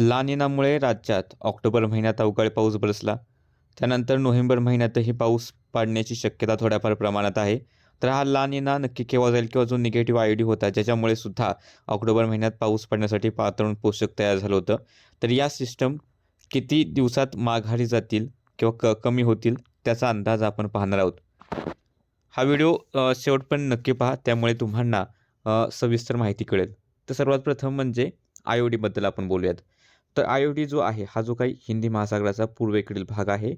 लानिनामुळे राज्यात ऑक्टोबर महिन्यात अवकाळी पाऊस बरसला. त्यानंतर नोव्हेंबर महिन्यातही पाऊस पाडण्याची शक्यता थोड्याफार प्रमाणात आहे. तर हा लानिना नक्की केव्हा जाईल किंवा जो निगेटिव्ह आय डी होता ज्याच्यामुळे सुद्धा ऑक्टोबर महिन्यात पाऊस पडण्यासाठी वातावरण पोषक तयार झालं होतं. तर या सिस्टम किती दिवसात माघारी जातील किंवा क कमी होतील त्याचा अंदाज आपण पाहणार आहोत. हा व्हिडिओ शेवट शेवटपर्यंत नक्की पहा. त्यामुळे तुम्हाला सविस्तर माहिती कळेल. तर सर्वात प्रथम म्हणजे आय ओ डीबद्दल आपण बोलूयात. तर आय डी जो आहे हा जो काही हिंदी महासागराचा पूर्वेकडील भाग आहे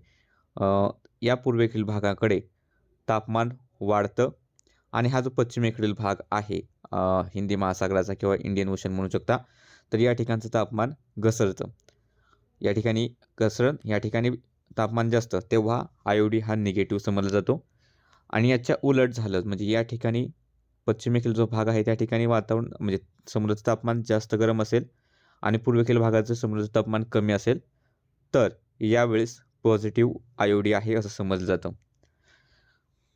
या पूर्वेकडील भागाकडे तापमान वाढतं आणि हा जो पश्चिमेकडील भाग आहे हिंदी महासागराचा किंवा इंडियन ओशन म्हणू शकता तर या ठिकाणचं तापमान घसरतं. या ठिकाणी घसरण या ठिकाणी तापमान जास्त तेव्हा आयोडी डी हा निगेटिव्ह समजला जातो. आणि याच्या उलट झालं म्हणजे या ठिकाणी पश्चिमेकडील जो भाग आहे त्या ठिकाणी वातावरण म्हणजे समुद्राचं तापमान जास्त गरम असेल आणि पूर्वेकडील भागाचं समुद्राचं तापमान कमी असेल तर यावेळेस पॉझिटिव्ह आयोडी आहे असं समजलं जातं.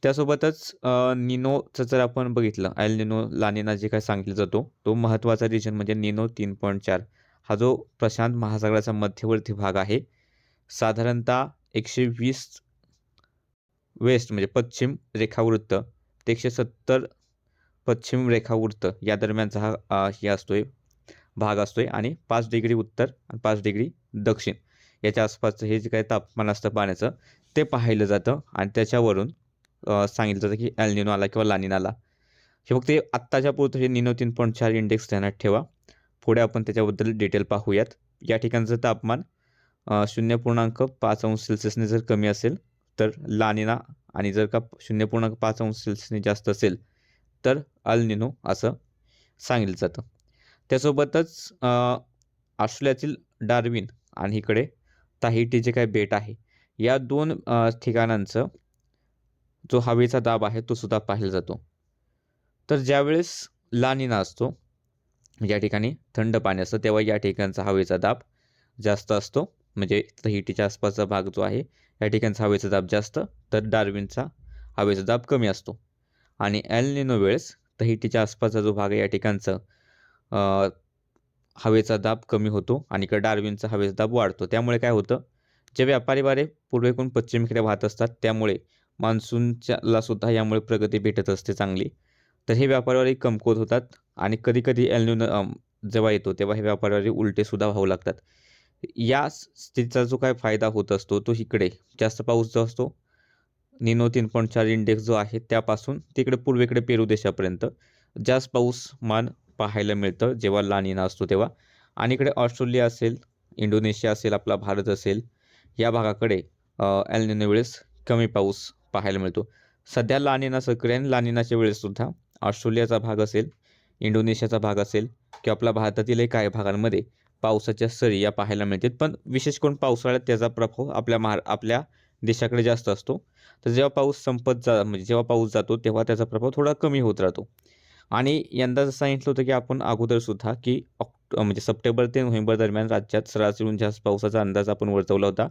त्यासोबतच निनोचं जर आपण बघितलं एल निनो लानिना जे काय सांगितलं जातो तो महत्त्वाचा रिजन म्हणजे निनो तीन पॉईंट चार. हा जो प्रशांत महासागराचा मध्यवर्ती भाग आहे साधारणतः एकशे वीस वेस्ट म्हणजे पश्चिम रेखावृत्त ते एकशे सत्तर पश्चिम रेखावृत्त या दरम्यानचा हा हे असतो आहे भाग असतो आहे आणि पाच डिग्री उत्तर आणि पाच डिग्री दक्षिण. याच्या आसपासचं हे जे काही तापमान असतं पाण्याचं ते पाहिलं जातं आणि त्याच्यावरून सांगितलं जातं की ॲलनिनो आला किंवा लानिना आला. हे फक्त हे आत्ताच्या पुरतं हे निनो तीन पॉईंट चार इंडेक्स ध्यानात ठेवा. पुढे आपण त्याच्याबद्दल डिटेल पाहूयात. या ठिकाणचं तापमान शून्य पूर्णांक पाच अंश सेल्सिअसने जर कमी असेल तर लानिना आणि जर का शून्य पूर्णांक पाच अंश सेल्सिअसने जास्त असेल तर अल निनो असं सांगितलं जातं. त्यासोबतच ऑस्ट्रेलियातील डार्विन आणि इकडे ताहिटी जे काही बेट आहे या दोन ठिकाणांचं जो हवेचा दाब आहे तो सुद्धा पाहिला जातो. तर ज्यावेळेस लानिना असतो या ठिकाणी थंड पाणी असतं तेव्हा या ठिकाणचा हवेचा दाब जास्त असतो. म्हणजे तहिटीच्या आसपासचा भाग जो आहे या ठिकाणचा हवेचा दाब जास्त तर डार्विनचा हवेचा दाब कमी असतो. आणि एल निनो वेळेस तहिटीच्या आसपासचा जो भाग आहे या ठिकाणचं हवेचा दाब कमी होतो आणि इकडे डार्विनचा हवेचा दाब वाढतो. त्यामुळे काय होतं जे व्यापारी वारे पूर्वेकडून पश्चिमेकडे वाहत असतात त्यामुळे मान्सूनच्याला सुद्धा यामुळे प्रगती भेटत असते चांगली. तर हे व्यापारवारी कमकुवत होतात आणि कधीकधी एल्न्यू जेव्हा येतो तेव्हा हे व्यापारी वारे उलटेसुद्धा व्हावू लागतात. या स्थितीचा जो काय फायदा होत असतो तो इकडे जास्त पाऊस जो असतो निनो तीन पॉईंट चार इंडेक्स जो आहे त्यापासून तिकडे पूर्वेकडे पेरू देशापर्यंत जास्त पाऊसमान पाहायला मिळतं जेव्हा लानिना असतो तेव्हा. आणि इकडे ऑस्ट्रेलिया असेल इंडोनेशिया असेल आपला भारत असेल या भागाकडे एलनिनो वेळेस कमी पाऊस पाहायला मिळतो. सध्या लानिना सक्रिय आणि लानिनाच्या वेळेससुद्धा ऑस्ट्रेलियाचा भाग असेल इंडोनेशियाचा भाग असेल किंवा आपल्या भारतातीलही काही भागांमध्ये पावसाच्या सरी या पाहायला मिळतात. पण विशेष करून पावसाळ्यात त्याचा प्रभाव आपल्या महा आपल्या देशाकडे जास्त असतो. तर जेव्हा पाऊस संपत जा म्हणजे जेव्हा पाऊस जातो तेव्हा त्याचा प्रभाव थोडा कमी होत राहतो. आणि यंदा जसं सांगितलं होतं की आपण अगोदरसुद्धा की ऑक्ट म्हणजे सप्टेंबर ते नोव्हेंबर दरम्यान राज्यात सरासरीहून म्हणजे जास्त पावसाचा अंदाज आपण वर्तवला होता.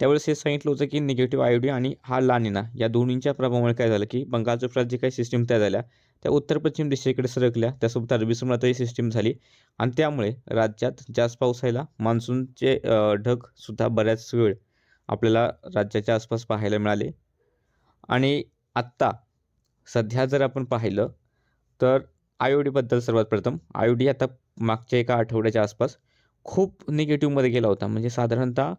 त्यावेळेस हे सांगितलं होतं की निगेटिव्ह आयडी आणि हा लानिना या दोन्हींच्या प्रभावामुळे काय झालं की बंगालच्या उपसागरात जे काही सिस्टीम तयार झाल्या त्या उत्तर पश्चिम दिशेकडे सरकल्या त्यासोबत अरबी समुद्रातही सिस्टीम झाली आणि त्यामुळे राज्यात जास्त पाऊस व्हायला मान्सूनचे ढगसुद्धा बऱ्याच वेळ आपल्याला राज्याच्या आसपास पाहायला मिळाले. आणि आत्ता सध्या जर आपण पाहिलं तर आय ओ डीबद्दल सर्वात प्रथम आय ओ डी आता मागच्या एका आठवड्याच्या आसपास खूप निगेटिव्हमध्ये गेला होता. म्हणजे साधारणतः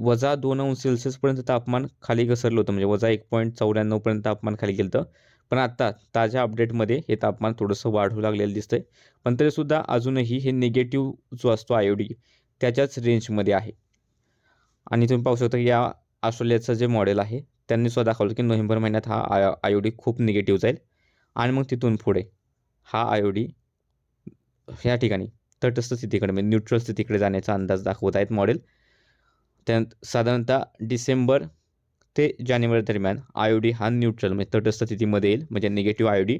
वजा दोन अंश सेल्सिअसपर्यंत तापमान खाली घसरलं होतं. म्हणजे वजा एक पॉईंट चौऱ्याण्णवपर्यंत तापमान खाली गेलं होतं. पण आत्ता ताज्या अपडेटमध्ये हे तापमान थोडंसं वाढू लागलेलं दिसतंय. पण तरीसुद्धा अजूनही हे निगेटिव्ह जो असतो आय ओ डी त्याच्याच रेंजमध्ये आहे. आणि तुम्ही पाहू शकता की या ऑस्ट्रेलियाचं जे मॉडेल आहे त्यांनी सुद्धा दाखवलं की नोव्हेंबर महिन्यात हा आय आय ओ डी खूप निगेटिव्ह जाईल. आणि मग तिथून पुढे हा आय डी ह्या ठिकाणी तटस्थ स्थितीकडे म्हणजे न्यूट्रल स्थितीकडे जाण्याचा अंदाज दाखवत आहेत मॉडेल त्यात साधारणतः डिसेंबर ते जानेवारी दरम्यान आय ओ डी हा न्यूट्रल म्हणजे तटस्थ स्थितीमध्ये येईल म्हणजे निगेटिव्ह आय ओ डी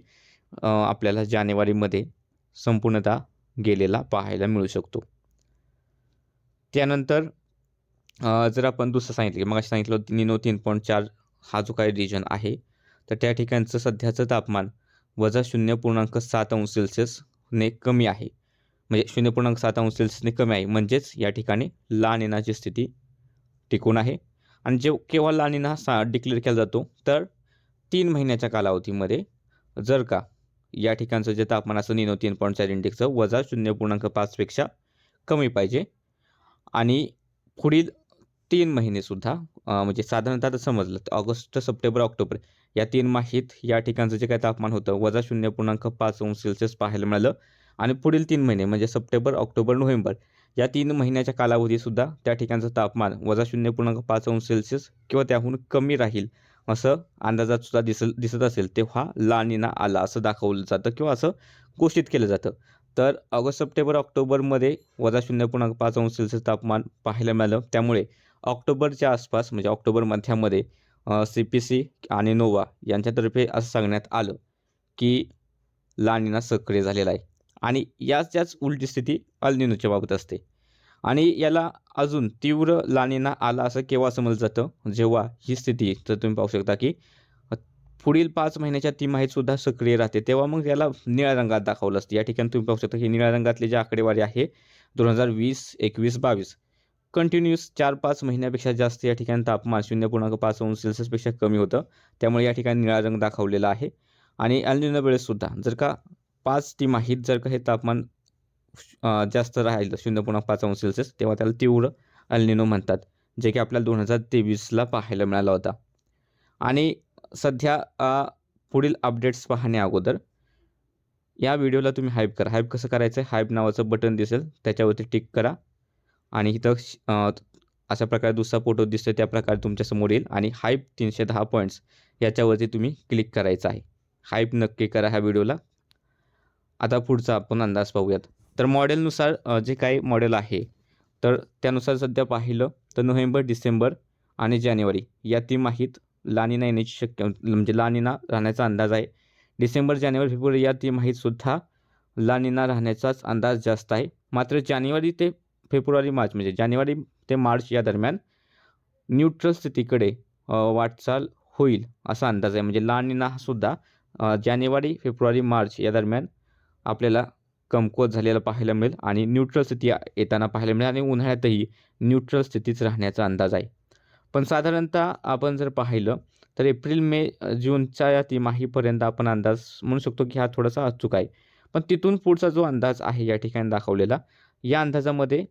आपल्याला जानेवारीमध्ये संपूर्णतः गेलेला पाहायला मिळू शकतो. त्यानंतर जर आपण दुसरं सांगितलं की मग सांगितलं निनो तीन पॉईंट चार हा जो काही रिजन आहे तर त्या ठिकाणचं सध्याचं तापमान वजा शून्य पूर्णांक सात अंश सेल्सिअसने कमी आहे. म्हणजे शून्य पूर्णांक सात अंश सेल्सिअसने कमी आहे. म्हणजेच या ठिकाणी लहान येण्याची स्थिती टिकून आहे. आणि जे केव्हा ला हा सा डिक्लेअर केला जातो तर तीन महिन्याच्या कालावधीमध्ये जर का या ठिकाणचं जे तापमान असं निनो तीन पॉईंट चार इंडेक्सचं वजा शून्य पूर्णांक पाचपेक्षा कमी पाहिजे. आणि पुढील तीन महिनेसुद्धा म्हणजे साधारणतः आता समजलं तर ऑगस्ट सप्टेंबर ऑक्टोबर या तीन माहीत या ठिकाणचं जे काही तापमान होतं वजा शून्य पूर्णांक पाच अंश सेल्सिअस पाहायला मिळालं. आणि पुढील तीन महिने म्हणजे सप्टेंबर ऑक्टोबर नोव्हेंबर या तीन महिन्याच्या कालावधीसुद्धा त्या ठिकाणचं तापमान वजा शून्य पूर्णांक पाच अंश सेल्सिअस किंवा त्याहून कमी राहील असं अंदाजात सुद्धा दिसल दिसत असेल तेव्हा लानिना आला असं दाखवलं जातं किंवा असं घोषित केलं जातं. तर ऑगस्ट सप्टेंबर ऑक्टोबरमध्ये वजा शून्य पूर्णांक पाच अंश सेल्सिअस तापमान पाहायला मिळालं. त्यामुळे ऑक्टोबरच्या आसपास म्हणजे ऑक्टोबर मध्यामध्ये सी पी सी आणि नोवा यांच्यातर्फे असं सांगण्यात आलं की लानिना सक्रिय झालेला आहे. आणि याच याच उलटी स्थिती अल्निनोच्या बाबत असते. आणि याला अजून तीव्र लानिना आला असं केव्हा समजलं जातं? जेव्हा ही स्थिती तर तुम्ही पाहू शकता की पुढील पाच महिन्याच्या तिमाहीतसुद्धा सक्रिय राहते. तेव्हा मग याला निळ्या रंगात दाखवलं असतं. या ठिकाणी तुम्ही पाहू शकता की निळ्या रंगातली जी आकडेवारी आहे दोन हजार वीस एकवीस बावीस कंटिन्यूअस चार पाच महिन्यापेक्षा जास्त या ठिकाणी तापमान शून्य पूर्णांक पाच अंश सेल्सिअसपेक्षा कमी होतं. त्यामुळे या ठिकाणी निळा रंग दाखवलेला आहे. आणि अल्निनो वेळेससुद्धा जर का पाच तिमाहीत जर का हे तापमान जास्त राहिलं शून्य पूर्णांक पाच अंश सेल्सिअस तेव्हा त्याला तीव्र अल्निनो म्हणतात जे की आपल्याला दोन हजार तेवीसला पाहायला मिळाला होता. आणि सध्या पुढील अपडेट्स पाहण्या अगोदर या व्हिडिओला तुम्ही हाईप करा. हाईप कसं करायचं? आहे हाईप नावाचं बटन दिसेल त्याच्यावरती टिक करा. आणि इथं श- अशा प्रकारे दुसरा फोटो दिसतो त्या प्रकारे तुमच्यासमोर येईल. आणि हाईप तीनशे दहा पॉईंट्स याच्यावरती तुम्ही क्लिक करायचं आहे. हाईप नक्की करा ह्या व्हिडिओला आता पुढचा आपण अंदाज पाहूयात. तर मॉडेलनुसार जे काही मॉडेल आहे तर त्यानुसार सध्या पाहिलं तर नोव्हेंबर डिसेंबर आणि जानेवारी या तिमाहीत लानिना येण्याची शक्य म्हणजे लानिना राहण्याचा अंदाज आहे. डिसेंबर जानेवारी फेब्रुवारी या तिमाहीतसुद्धा लानिना राहण्याचाच अंदाज जास्त आहे. मात्र जानेवारी ते फेब्रुवारी मार्च म्हणजे जानेवारी ते मार्च या दरम्यान न्यूट्रल स्थितीकडे वाटचाल होईल असा अंदाज आहे. म्हणजे लानिना हा सुद्धा जानेवारी फेब्रुवारी मार्च या दरम्यान आपल्याला कमकुवत झालेला पाहायला मिळेल आणि न्यूट्रल स्थिती येताना पाहायला मिळेल आणि उन्हाळ्यातही न्यूट्रल स्थितीच राहण्याचा अंदाज आहे. पण साधारणतः आपण जर पाहिलं तर एप्रिल मे जूनच्या या तिमाहीपर्यंत आपण अंदाज म्हणू शकतो की हा थोडासा अचूक आहे. पण तिथून पुढचा जो अंदाज आहे या ठिकाणी दाखवलेला या अंदाजामध्ये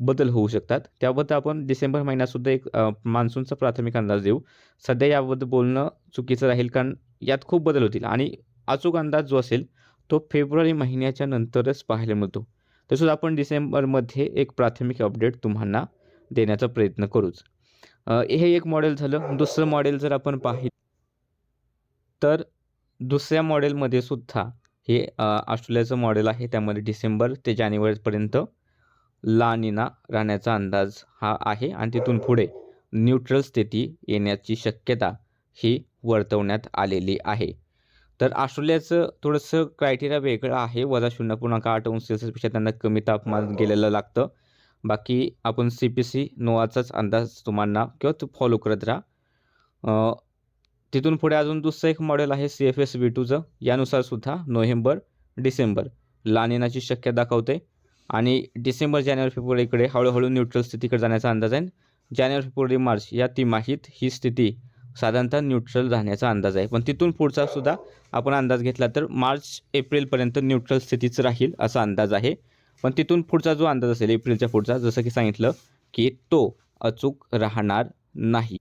बदल होऊ शकतात. त्याबद्दल आपण डिसेंबर महिन्यातसुद्धा एक मान्सूनचा प्राथमिक अंदाज देऊ. सध्या याबद्दल बोलणं चुकीचं राहील कारण यात खूप बदल होतील आणि अचूक अंदाज जो असेल तो फेब्रुवारी महिन्याच्या नंतरच पाहायला मिळतो. तसंच आपण डिसेंबरमध्ये एक प्राथमिक अपडेट तुम्हाला देण्याचा प्रयत्न करूच. हे एक मॉडेल झालं. दुसरं मॉडेल जर आपण पाहिलं तर दुसऱ्या मॉडेलमध्ये सुद्धा हे ऑस्ट्रेलियाचं मॉडेल आहे. त्यामध्ये डिसेंबर ते जानेवारीपर्यंत ला निना राहण्याचा अंदाज हा आहे आणि तिथून पुढे न्यूट्रल स्थिती येण्याची शक्यता ही वर्तवण्यात आलेली आहे. तर ऑस्ट्रेलियाचं थोडंसं क्रायटेरिया वेगळं आहे. वजा शून्य पूर्णांक आठ अंश सेल्सिअसपेक्षा त्यांना कमी तापमान गेलेलं लागतं. बाकी आपण सी पी सी नोवाचाच अंदाज तुम्हाला किंवा तू फॉलो करत राहा. तिथून पुढे अजून दुसरं एक मॉडेल आहे सी एफ एस व्ही टूचं यानुसारसुद्धा नोव्हेंबर डिसेंबर लानिनाची शक्यता दाखवते. आणि डिसेंबर जानेवारी फेब्रुवारीकडे हळूहळू न्यूट्रल स्थितीकडे जाण्याचा अंदाज आहे. जानेवारी फेब्रुवारी मार्च या तिमाहीत ही स्थिती साधारणतः न्यूट्रल राहण्याचा अंदाज आहे. पण तिथून पुढचा सुद्धा आपण अंदाज घेतला तर मार्च एप्रिलपर्यंत न्यूट्रल स्थितीच राहील असा अंदाज आहे. पण तिथून पुढचा जो अंदाज असेल एप्रिलच्या पुढचा जसं की सांगितलं की तो अचूक राहणार नाही.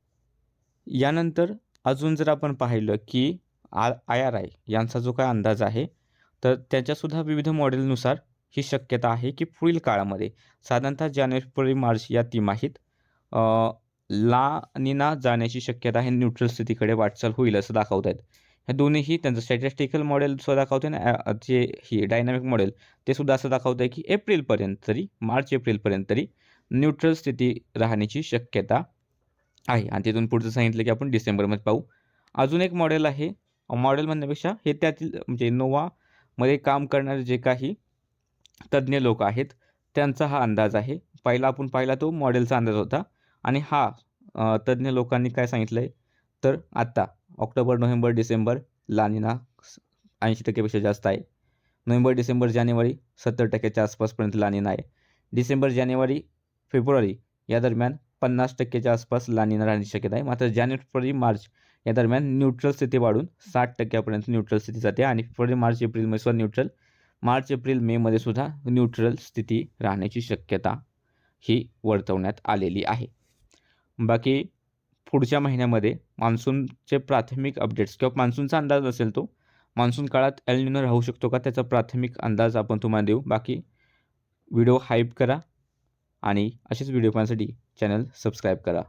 यानंतर अजून जर आपण पाहिलं की आ आय आर आय यांचा जो काय अंदाज आहे तर त्याच्यासुद्धा विविध मॉडेलनुसार ही शक्यता आहे की पुढील काळामध्ये साधारणतः जानेवारी फेब्रुवारी मार्च या तिमाहीत ला निना जाण्याची शक्यता आहे न्यूट्रल स्थितीकडे वाटचाल होईल असं दाखवत आहेत ह्या दोन्हीही त्यांचं स्टॅटिस्टिकल मॉडेल सुद्धा दाखवते आणि जे ही डायनॅमिक मॉडेल ते सुद्धा असं दाखवतं आहे की एप्रिलपर्यंत तरी मार्च एप्रिलपर्यंत तरी न्यूट्रल स्थिती राहण्याची शक्यता आहे. आणि तिथून पुढचं सांगितलं की आपण डिसेंबरमध्ये पाहू. अजून एक मॉडेल आहे मॉडेल म्हणण्यापेक्षा हे त्यातील म्हणजे नोवामध्ये काम करणारे जे काही तज्ज्ञ लोक आहेत. त्यांचा हा अंदाज आहे. पहिला आपण पाहिला तो मॉडेलचा अंदाज होता. आणि हा तज्ज्ञ लोकांनी काय सांगितलं आहे तर आत्ता ऑक्टोबर नोव्हेंबर डिसेंबर लानिना ऐंशी टक्केपेक्षा जास्त आहे. नोव्हेंबर डिसेंबर जानेवारी सत्तर टक्क्याच्या आसपासपर्यंत लानिना आहे. डिसेंबर जानेवारी फेब्रुवारी या दरम्यान पन्नास टक्क्याच्या आसपास लानिना राहण्याची शक्यता आहे. मात्र जानेवारी मार्च या दरम्यान न्यूट्रल स्थिती वाढून साठ टक्क्यापर्यंत न्यूट्रल स्थिती जाते आणि फेब्रुवारी मार्च एप्रिल मेसवर न्यूट्रल मार्च एप्रिल मेमध्ये सुद्धा न्यूट्रल स्थिती राहण्याची शक्यता ही वर्तवण्यात आलेली आहे. बाकी पुढच्या महिन्यामध्ये मान्सूनचे प्राथमिक अपडेट्स किंवा मान्सूनचा अंदाज असेल तो मान्सून काळात एल राहू शकतो का त्याचा प्राथमिक अंदाज आपण तुम्हाला देऊ. बाकी व्हिडिओ हाईप करा आणि असेच व्हिडिओ पाहण्यासाठी चॅनल सबस्क्राईब करा.